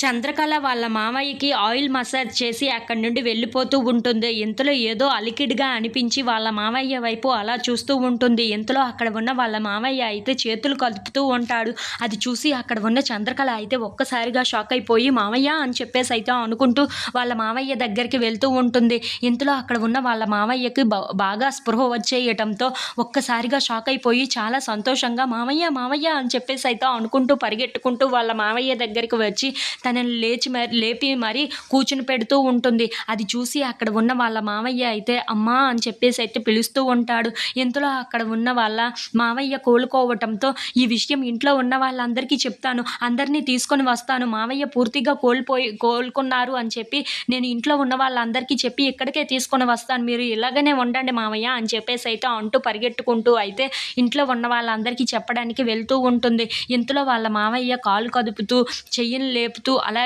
చంద్రకళ వాళ్ళ మామయ్యకి oil massage చేసి అక్కడి నుండి వెళ్ళిపోతూ ఉంటుంది. ఇంతలో ఏదో అలికిడిగా అనిపించి వాళ్ళ మామయ్య వైపు అలా చూస్తూ ఉంటుంది. ఇంతలో అక్కడ ఉన్న వాళ్ళ మామయ్య అయితే చేతులు కలుపుతూ ఉంటాడు. అది చూసి అక్కడ ఉన్న చంద్రకళ అయితే ఒక్కసారిగా షాక్ అయిపోయి మామయ్య అని చెప్పేసి అయితే అనుకుంటూ వాళ్ళ మామయ్య దగ్గరికి వెళ్తూ ఉంటుంది. ఇంతలో అక్కడ ఉన్న వాళ్ళ మామయ్యకి బాగా స్పృహ వచ్చేయటంతో ఒక్కసారిగా షాక్ అయిపోయి చాలా సంతోషంగా మామయ్య మామయ్య అని చెప్పేసి అయితే అనుకుంటూ పరిగెట్టుకుంటూ వాళ్ళ మామయ్య దగ్గరికి వచ్చి తనని లేచి మరి లేపి మరి కూర్చుని పెడుతూ ఉంటుంది. అది చూసి అక్కడ ఉన్న వాళ్ళ మామయ్య అయితే అమ్మా అని చెప్పేసి అయితే పిలుస్తూ ఉంటాడు. ఇంతలో అక్కడ ఉన్న వాళ్ళ మావయ్య కోలుకోవటంతో ఈ విషయం ఇంట్లో ఉన్న వాళ్ళందరికీ చెప్తాను. అందరినీ తీసుకొని వస్తాను. మావయ్య పూర్తిగా కోల్పోయి కోలుకున్నారు అని చెప్పి నేను ఇంట్లో ఉన్న వాళ్ళందరికీ చెప్పి ఇక్కడికే తీసుకొని వస్తాను. మీరు ఇలాగనే ఉండండి మావయ్య అని చెప్పేసి అయితే అంటూ పరిగెట్టుకుంటూ అయితే ఇంట్లో ఉన్న వాళ్ళందరికీ చెప్పడానికి వెళ్తూ ఉంటుంది. ఇంతలో వాళ్ళ మావయ్య కాలు కదుపుతూ చెయ్యిని లేపుతూ అలా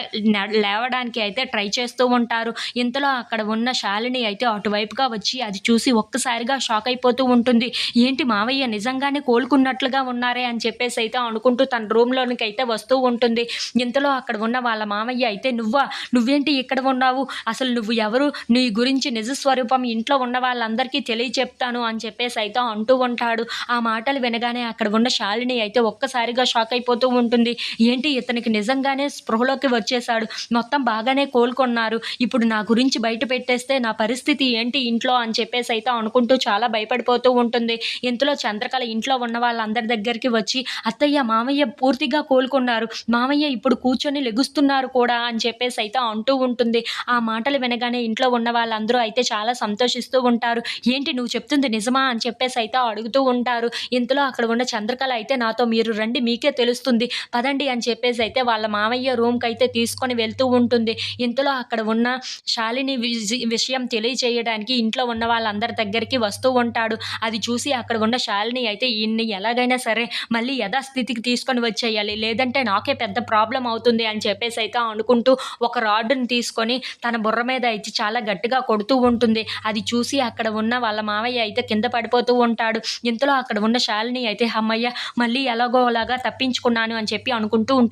లేవడానికి అయితే ట్రై చేస్తూ ఉంటారు. ఇంతలో అక్కడ ఉన్న శాలిని అయితే అటువైపుగా వచ్చి అది చూసి ఒక్కసారిగా షాక్ అయిపోతూ ఉంటుంది. ఏంటి మావయ్య నిజంగానే కోలుకున్నట్లుగా ఉన్నారే అని చెప్పేసి అయితే అనుకుంటూ తన రూమ్లోనికి అయితే వస్తూ ఉంటుంది. ఇంతలో అక్కడ ఉన్న వాళ్ళ మామయ్య అయితే నువ్వా? నువ్వేంటి ఇక్కడ ఉన్నావు? అసలు నువ్వు ఎవరు? నీ గురించి నిజ స్వరూపం ఇంట్లో ఉన్న వాళ్ళందరికీ తెలియచెప్తాను అని చెప్పేసి అయితే అంటూ ఉంటాడు. ఆ మాటలు వినగానే అక్కడ ఉన్న శాలిని అయితే ఒక్కసారిగా షాక్ అయిపోతూ ఉంటుంది. ఏంటి ఇతనికి నిజంగానే అదుపులోకి వచ్చేసాడు మొత్తం బాగానే కోలుకున్నారు. ఇప్పుడు నా గురించి బయట పెట్టేస్తే నా పరిస్థితి ఏంటి ఇంట్లో అని చెప్పేసి అయితే అనుకుంటూ చాలా భయపడిపోతూ ఉంటుంది. ఇంతలో చంద్రకళ ఇంట్లో ఉన్న వాళ్ళందరి దగ్గరికి వచ్చి అత్తయ్య మామయ్య పూర్తిగా కోలుకున్నారు. మామయ్య ఇప్పుడు కూర్చొని లెగుస్తున్నారు కూడా అని చెప్పేసి అయితే అంటూ ఉంటుంది. ఆ మాటలు వినగానే ఇంట్లో ఉన్న వాళ్ళందరూ అయితే చాలా సంతోషిస్తూ ఉంటారు. ఏంటి నువ్వు చెప్తుంది నిజమా? అని చెప్పేసి అయితే అడుగుతూ ఉంటారు. ఇంతలో అక్కడ ఉన్న చంద్రకళ అయితే నాతో మీరు రండి మీకే తెలుస్తుంది. పదండి అని చెప్పేసి అయితే వాళ్ళ మామయ్య రూమ్ రూమ్కి అయితే తీసుకొని వెళ్తూ ఉంటుంది. ఇంతలో అక్కడ ఉన్న శాలిని విషయం తెలియచేయడానికి ఇంట్లో ఉన్న వాళ్ళందరి దగ్గరికి వస్తూ ఉంటాడు. అది చూసి అక్కడ ఉన్న శాలిని అయితే ఈయన్ని ఎలాగైనా సరే మళ్ళీ యథాస్థితికి తీసుకొని వచ్చేయాలి. లేదంటే నాకే పెద్ద ప్రాబ్లం అవుతుంది అని చెప్పేసి అయితే అనుకుంటూ ఒక రాడ్డుని తీసుకొని తన బుర్ర మీద అయితే చాలా గట్టిగా కొడుతూ ఉంటుంది. అది చూసి అక్కడ ఉన్న వాళ్ళ మామయ్య అయితే కింద పడిపోతూ ఉంటాడు. ఇంతలో అక్కడ ఉన్న శాలిని అయితే అమ్మయ్య మళ్ళీ ఎలాగో అలాగా తప్పించుకున్నాను అని చెప్పి అనుకుంటూ ఉంటుంది.